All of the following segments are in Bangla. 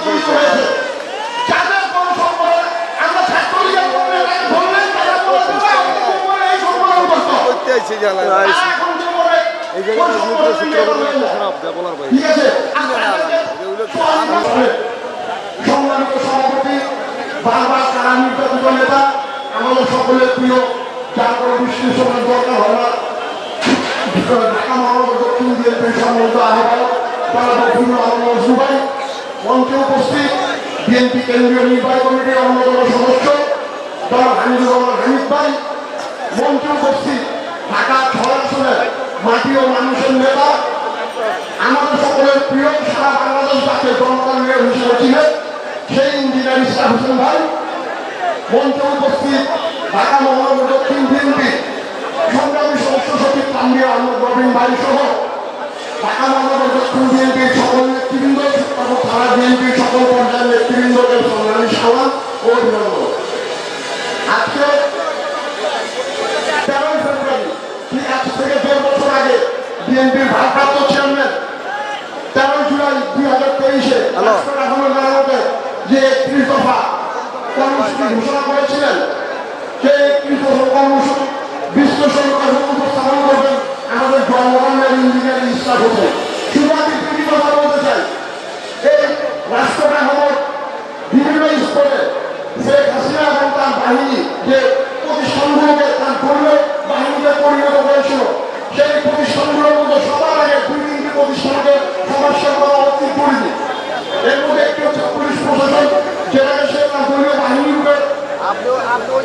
এই জায়গাটা। খারাপ বলার আপনাদেরকে সম্মানিত সভাপতি বারবার কারা নির্যাতিত নেতা আমাদের সকলের প্রিয় যার কোনো বিশ্লেষণের দরকার হয় না ঢাকা মহানগর দক্ষিণ বিএনপির সম্মানিত আহ্বায়ক তারা দক্ষিণ আহমদ সুবাই মঞ্চে উপস্থিত বিএনপি কেন্দ্রীয় নির্বাহী কমিটির অন্যতম সদস্য ডক্টর হামিদুর রহমান হামিদ ভাই। মঞ্চে উপস্থিত ঢাকা ছয় আসনের মাটি ও মানুষের নেতা, আমাদের সকলের প্রিয় সারা বাংলাদেশ জনতার মেয়র হিসেবে ছিলেন সেই ইঞ্জিনিয়ার ইসলাম হোসেন ভাই। মঞ্চে উপস্থিত ঢাকা মহানগর দক্ষিণ বিএনপি সংগ্রামী সদস্য সচিব তানভীর আহমদ রবিন ভাই সহ ঢাকা মহানগর সকল পর্যায়ের নেতৃবৃন্দদের সংগ্রামী সালাম ও অভিনন্দন। আজকে তেরোই ফেব্রুয়ারি ঠিক আজ থেকে দেড় বছর আগে বিএনপির ভারপ্রাপ্ত চেয়ারম্যান তেরোই জুলাই দুই হাজার তেইশে রাষ্ট্র আহমেদ যে একত্রিশ দফা কর্মসূচি ঘোষণা করেছিলেন সেই একত্রিশ দফা কর্মসূচি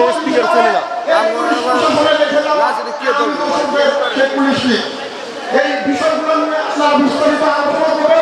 লীগ স্পিকার পুলিশ না এই বিষয়গুলো নিয়ে আপনারা বিস্তারিত আলোচনা